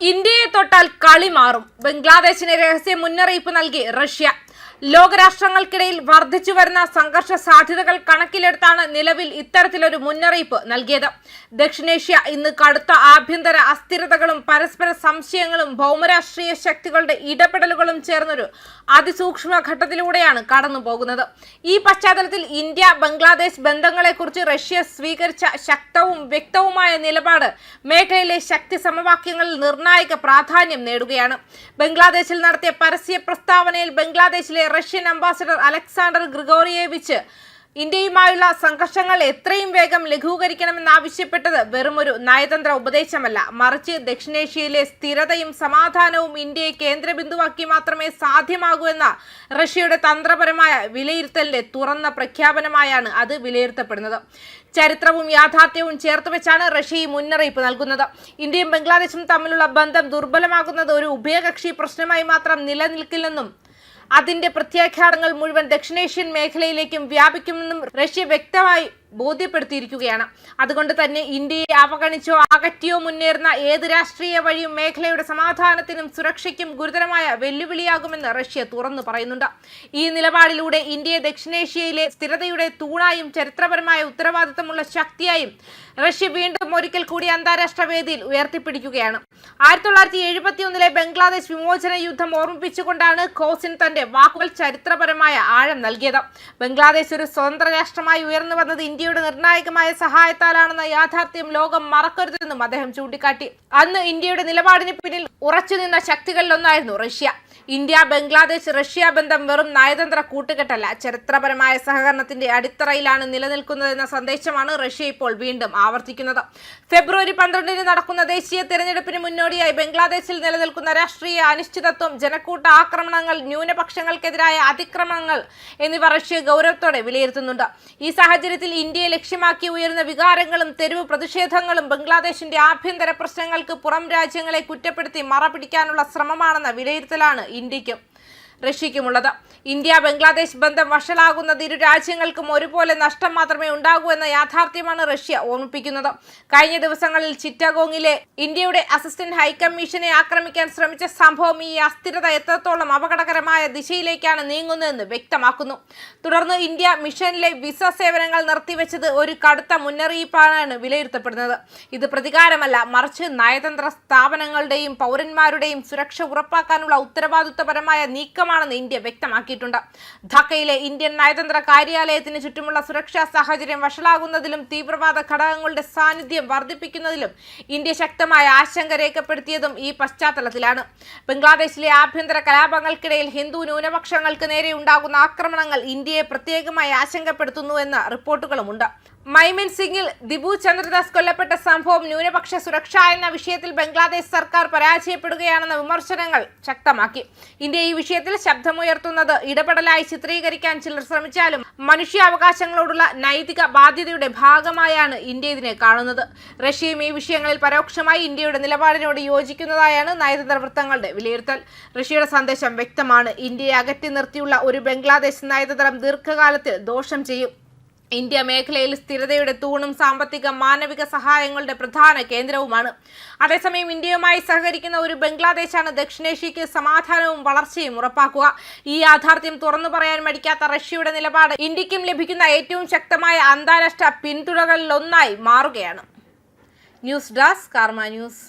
ഇന്ത്യയെ തൊട്ടാൽ കളി മാറും. ബംഗ്ലാദേശിന് രഹസ്യ മുന്നറിയിപ്പ് നൽകി റഷ്യ. ലോകരാഷ്ട്രങ്ങൾക്കിടയിൽ വർദ്ധിച്ചു വരുന്ന സംഘർഷ സാധ്യതകൾ കണക്കിലെടുത്താണ് നിലവിൽ ഇത്തരത്തിലൊരു മുന്നറിയിപ്പ് നൽകിയത്. ദക്ഷിണേഷ്യ ഇന്ന് കടുത്ത ആഭ്യന്തര അസ്ഥിരതകളും പരസ്പര സംശയങ്ങളും ഭൗമരാഷ്ട്രീയ ശക്തികളുടെ ഇടപെടലുകളും ചേർന്നൊരു അതിസൂക്ഷ്മ ഘട്ടത്തിലൂടെയാണ് കടന്നു പോകുന്നത് ഈ പശ്ചാത്തലത്തിൽ ഇന്ത്യ ബംഗ്ലാദേശ് ബന്ധങ്ങളെക്കുറിച്ച് റഷ്യ സ്വീകരിച്ച ശക്തവും വ്യക്തവുമായ നിലപാട് മേഖലയിലെ ശക്തി സമവാക്യങ്ങളിൽ നിർണായക പ്രാധാന്യം നേടുകയാണ്. ബംഗ്ലാദേശിൽ നടത്തിയ പരസ്യ പ്രസ്താവനയിൽ ബംഗ്ലാദേശിലെ റഷ്യൻ അംബാസിഡർ അലക്സാണ്ടർ ഗ്രിഗോറിയേവിച്ച് ഇന്ത്യയുമായുള്ള സംഘർഷങ്ങൾ എത്രയും വേഗം ലഘൂകരിക്കണമെന്നാവശ്യപ്പെട്ടത് വെറുമൊരു നയതന്ത്ര ഉപദേശമല്ല. മറിച്ച് ദക്ഷിണേഷ്യയിലെ സ്ഥിരതയും സമാധാനവും ഇന്ത്യയെ കേന്ദ്രബിന്ദുവാക്കി മാത്രമേ സാധ്യമാകൂ എന്ന റഷ്യയുടെ തന്ത്രപരമായ വിലയിരുത്തലിന്റെ തുറന്ന പ്രഖ്യാപനമായാണ് അത് വിലയിരുത്തപ്പെടുന്നത്. ചരിത്രവും യാഥാർത്ഥ്യവും ചേർത്ത് വെച്ചാണ് റഷ്യ ഈ മുന്നറിയിപ്പ് നൽകുന്നത്. ഇന്ത്യയും ബംഗ്ലാദേശും തമ്മിലുള്ള ബന്ധം ദുർബലമാകുന്നത് ഒരു ഉഭയകക്ഷി പ്രശ്നമായി മാത്രം നിലനിൽക്കില്ലെന്നും അതിന്റെ പ്രത്യാഘാതങ്ങൾ മുഴുവൻ ദക്ഷിണേഷ്യൻ മേഖലയിലേക്കും വ്യാപിക്കുമെന്നും റഷ്യ വ്യക്തമായി ബോധ്യപ്പെടുത്തിയിരിക്കുകയാണ്. അതുകൊണ്ട് തന്നെ ഇന്ത്യയെ അവഗണിച്ചോ അകറ്റിയോ മുന്നേറുന്ന ഏത് രാഷ്ട്രീയ വഴിയും മേഖലയുടെ സമാധാനത്തിനും സുരക്ഷയ്ക്കും ഗുരുതരമായ വെല്ലുവിളിയാകുമെന്ന് റഷ്യ തുറന്നു പറയുന്നുണ്ട്. ഈ നിലപാടിലൂടെ ഇന്ത്യയെ ദക്ഷിണേഷ്യയിലെ സ്ഥിരതയുടെ തൂണായും ചരിത്രപരമായ ഉത്തരവാദിത്തമുള്ള ശക്തിയായും റഷ്യ വീണ്ടും ഒരിക്കൽ കൂടി അന്താരാഷ്ട്ര വേദിയിൽ ഉയർത്തിപ്പിടിക്കുകയാണ്. ആയിരത്തി തൊള്ളായിരത്തി എഴുപത്തി ഒന്നിലെ ബംഗ്ലാദേശ് വിമോചന യുദ്ധം ഓർമ്മിപ്പിച്ചുകൊണ്ടാണ് കോസിൻ തന്റെ വാക്കുകൾ ചരിത്രപരമായ ആഴം നൽകിയത്. ബംഗ്ലാദേശ് ഒരു സ്വതന്ത്ര രാഷ്ട്രമായി ഉയർന്നു വന്നത് ഇന്ത്യയുടെ നിർണായകമായ സഹായത്താലാണെന്ന യാഥാർത്ഥ്യം ലോകം മറക്കരുതെന്നും അദ്ദേഹം ചൂണ്ടിക്കാട്ടി. അന്ന് ഇന്ത്യയുടെ നിലപാടിന് പിന്നിൽ ഉറച്ചുനിന്ന ശക്തികളിലൊന്നായിരുന്നു റഷ്യ. ഇന്ത്യ ബംഗ്ലാദേശ് റഷ്യ ബന്ധം വെറും നയതന്ത്ര കൂട്ടുകെട്ടല്ല. ചരിത്രപരമായ സഹകരണത്തിന്റെ അടിത്തറയിലാണ് നിലനിൽക്കുന്നതെന്ന സന്ദേശമാണ് റഷ്യ ഇപ്പോൾ വീണ്ടും ആവർത്തിക്കുന്നത്. ഫെബ്രുവരി പന്ത്രണ്ടിന് നടക്കുന്ന ദേശീയ തെരഞ്ഞെടുപ്പിന് മുന്നോടിയായി ബംഗ്ലാദേശിൽ നിലനിൽക്കുന്ന രാഷ്ട്രീയ അനിശ്ചിതത്വം ജനക്കൂട്ട ആക്രമണങ്ങൾ ന്യൂനപക്ഷങ്ങൾക്കെതിരായ അതിക്രമങ്ങൾ എന്നിവ റഷ്യ ഗൗരവത്തോടെ വിലയിരുത്തുന്നുണ്ട്. ഈ സാഹചര്യത്തിൽ ഇന്ത്യയെ ലക്ഷ്യമാക്കി ഉയരുന്ന വികാരങ്ങളും തെരുവ് പ്രതിഷേധങ്ങളും ബംഗ്ലാദേശിന്റെ ആഭ്യന്തര പ്രശ്നങ്ങൾക്ക് പുറം രാജ്യങ്ങളെ കുറ്റപ്പെടുത്തി മറ പിടിക്കാനുള്ള ശ്രമമാണെന്ന വിലയിരുത്തലാണ് ഇന്ത്യക്കും റഷ്യയ്ക്കുമുള്ളത്. ഇന്ത്യ ബംഗ്ലാദേശ് ബന്ധം വഷളാകുന്നത് ഇരു രാജ്യങ്ങൾക്കും ഒരുപോലെ നഷ്ടം മാത്രമേ ഉണ്ടാകൂ എന്ന യാഥാർത്ഥ്യമാണ് റഷ്യ ഓർമ്മിപ്പിക്കുന്നത്. കഴിഞ്ഞ ദിവസങ്ങളിൽ ചിറ്റഗോങ്ങിലെ ഇന്ത്യയുടെ അസിസ്റ്റന്റ് ഹൈക്കമ്മീഷനെ ആക്രമിക്കാൻ ശ്രമിച്ച സംഭവം ഈ അസ്ഥിരത എത്രത്തോളം അപകടകരമായ ദിശയിലേക്കാണ് നീങ്ങുന്നതെന്ന് വ്യക്തമാക്കുന്നു. തുടർന്ന് ഇന്ത്യ മിഷനിലെ വിസ സേവനങ്ങൾ നിർത്തിവെച്ചത് ഒരു കടുത്ത മുന്നറിയിപ്പാണ് വിലയിരുത്തപ്പെടുന്നത്. ഇത് പ്രതികാരമല്ല മറിച്ച് നയതന്ത്ര സ്ഥാപനങ്ങളുടെയും പൗരന്മാരുടെയും സുരക്ഷ ഉറപ്പാക്കാനുള്ള ഉത്തരവാദിത്വപരമായ നീക്കമാണെന്ന് ഇന്ത്യ വ്യക്തമാക്കിയിട്ടുണ്ട് ധക്കയിലെ ഇന്ത്യൻ നയതന്ത്ര കാര്യാലയത്തിന് ചുറ്റുമുള്ള സുരക്ഷാ സാഹചര്യം വഷളാകുന്നതിലും തീവ്രവാദ ഘടകങ്ങളുടെ സാന്നിധ്യം വർദ്ധിപ്പിക്കുന്നതിലും ഇന്ത്യ ശക്തമായ ആശങ്ക രേഖപ്പെടുത്തിയതും ഈ പശ്ചാത്തലത്തിലാണ്. ബംഗ്ലാദേശിലെ ആഭ്യന്തര കലാപങ്ങൾക്കിടയിൽ ഹിന്ദു ന്യൂനപക്ഷങ്ങൾക്ക് നേരെ ഉണ്ടാകുന്ന ആക്രമണങ്ങൾ ഇന്ത്യയെ പ്രത്യേകമായി ആശങ്കപ്പെടുത്തുന്നു എന്ന റിപ്പോർട്ടുകളുമുണ്ട്. മൈമിൻ സിംഗിൽ ദിബു ചന്ദ്രദാസ് കൊല്ലപ്പെട്ട സംഭവം ന്യൂനപക്ഷ സുരക്ഷ എന്ന വിഷയത്തിൽ ബംഗ്ലാദേശ് സർക്കാർ പരാജയപ്പെടുകയാണെന്ന വിമർശനങ്ങൾ ശക്തമാക്കി. ഇന്ത്യ ഈ വിഷയത്തിൽ ശബ്ദമുയർത്തുന്നത് ഇടപെടലായി ചിത്രീകരിക്കാൻ ചിലർ ശ്രമിച്ചാലും മനുഷ്യാവകാശങ്ങളോടുള്ള നൈതിക ബാധ്യതയുടെ ഭാഗമായാണ് ഇന്ത്യ ഇതിനെ കാണുന്നത്. റഷ്യയും ഈ വിഷയങ്ങളിൽ പരോക്ഷമായി ഇന്ത്യയുടെ നിലപാടിനോട് യോജിക്കുന്നതായാണ് നയതന്ത്ര വൃത്തങ്ങളുടെ വിലയിരുത്തൽ. റഷ്യയുടെ സന്ദേശം വ്യക്തമാണ്. ഇന്ത്യയെ അകറ്റി നിർത്തിയുള്ള ഒരു ബംഗ്ലാദേശ് നയതന്ത്രം ദീർഘകാലത്തിൽ ദോഷം ചെയ്യും. ഇന്ത്യ മേഖലയിൽ സ്ഥിരതയുടെ തൂണും സാമ്പത്തിക മാനവിക സഹായങ്ങളുടെ പ്രധാന കേന്ദ്രവുമാണ്. അതേസമയം ഇന്ത്യയുമായി സഹകരിക്കുന്ന ഒരു ബംഗ്ലാദേശാണ് ദക്ഷിണേഷ്യയ്ക്ക് സമാധാനവും വളർച്ചയും ഉറപ്പാക്കുക. ഈ യാഥാർത്ഥ്യം തുറന്നു പറയാൻ മടിക്കാത്ത റഷ്യയുടെ നിലപാട് ഇന്ത്യക്കും ലഭിക്കുന്ന ഏറ്റവും ശക്തമായ അന്താരാഷ്ട്ര പിന്തുണകളിലൊന്നായി മാറുകയാണ്. News desk Karma news.